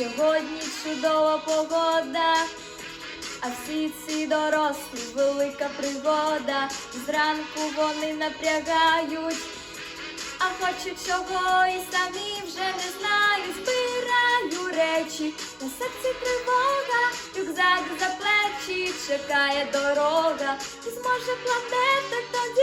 Сьогодні чудова погода, а всі ці дорослі велика пригода. Зранку вони напрягають, а хочуть чого і самі вже не знають. Збираю речі, на серці тривога, рюкзак за плечі, чекає дорога, і зможе планета тоді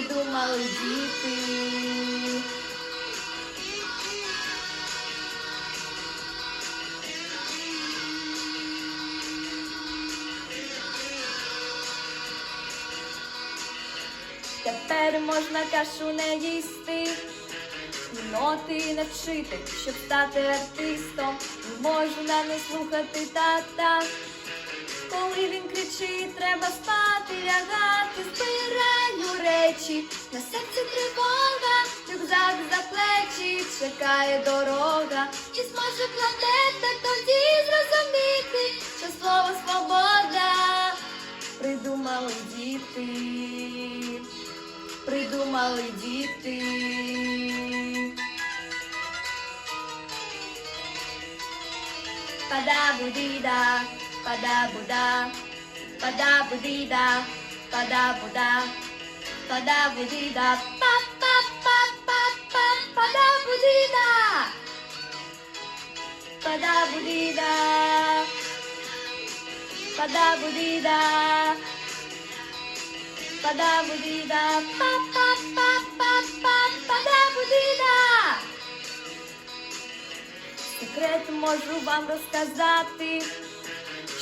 придумали діти. Тепер можна кашу не їсти, ноти не вчити, щоб стати артистом. Можна не слухати тата. Коли він кричить, треба спати, лягати, збираю речі, на серці тривога, рюкзак за плечі, чекає дорога, і зможе планета тоді зрозуміти, що слово свобода придумали діти, придумали діти. Пада-будіда, пада-буда, пада-будіда, пада-буда, пада-будіда, пада-будіда, пада-будіда, пада-будіда, пада-будіда, пада-будіда. Секрет можу вам розказати,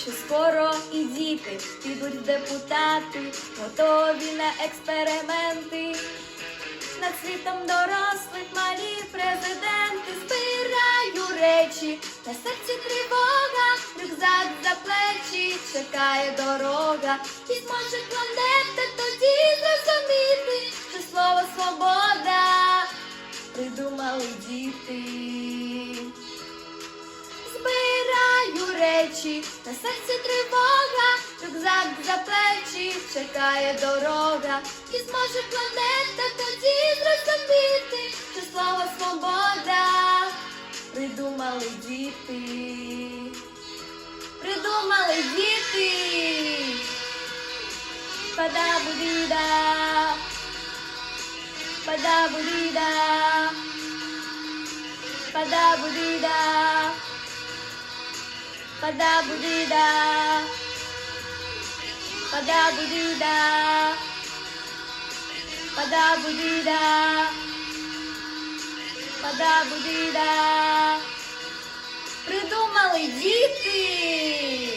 що скоро і діти підуть депутати, готові на експерименти. Над світом дорослих малі президенти збираю речі, на серці тривога, рюкзак за плечі, чекає дорога, і зможе планета тоді зрозуміти, що слово свобода придумали діти. Речі, на серці тривога, рюкзак за плечі, чекає дорога, і зможе планета тоді зрозуміти, що слово свобода. Придумали діти, придумали діти. Пада-будіда, пада-будіда, пада-будіда. Пада-будіда, пада-будіда, пада-будіда, пада-будіда. Придумали діти.